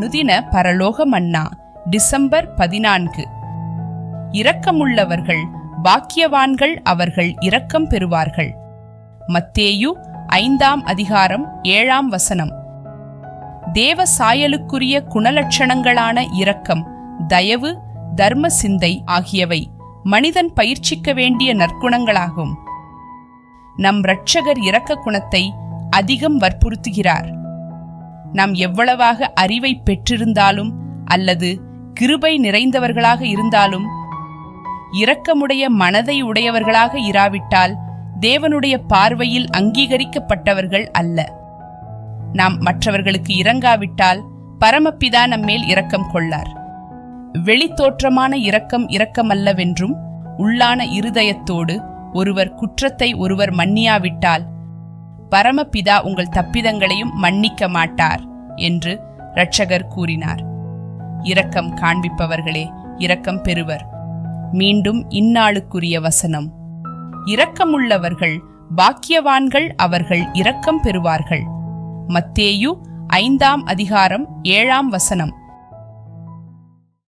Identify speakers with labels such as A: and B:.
A: அனுதின பரலோக மன்னா டிசம்பர் பதினான்கு. இரக்கமுள்ளவர்கள் பாக்கியவான்கள் அவர்கள் இரக்கம் பெறுவார்கள். மத்தேயு ஐந்தாம் அதிகாரம் ஏழாம் வசனம். தேவ சாயலுக்குரிய குணலட்சணங்களான இரக்கம் தயவு தர்ம சிந்தை ஆகியவை மனிதன் பயிற்சிக்க வேண்டிய நற்குணங்களாகும். நம் இரட்சகர் இரக்க குணத்தை அதிகம் வற்புறுத்துகிறார். நாம் எவ்வளவாக அறிவை பெற்றிருந்தாலும் அல்லது கிருபை நிறைந்தவர்களாக இருந்தாலும் இரக்கமுடைய மனதை உடையவர்களாக இராவிட்டால் தேவனுடைய பார்வையில் அங்கீகரிக்கப்பட்டவர்கள் அல்ல. நாம் மற்றவர்களுக்கு இறங்காவிட்டால் பரமப்பிதா நம்மேல் இரக்கம் கொள்ளார். வெளித்தோற்றமான இரக்கம் இரக்கமல்லவென்றும் உள்ளான இருதயத்தோடு ஒருவர் குற்றத்தை ஒருவர் மன்னியாவிட்டால் பரமபிதா உங்கள் தப்பிதங்களையும் மன்னிக்க மாட்டார் என்று இரட்சகர் கூறினார். இரக்கம் காண்பிப்பவர்களே இரக்கம் பெறுவர். மீண்டும் இந்நாளுக்குரிய வசனம். இரக்கமுள்ளவர்கள் பாக்கியவான்கள் அவர்கள் இரக்கம் பெறுவார்கள். மத்தேயு ஐந்தாம் அதிகாரம் ஏழாம் வசனம்.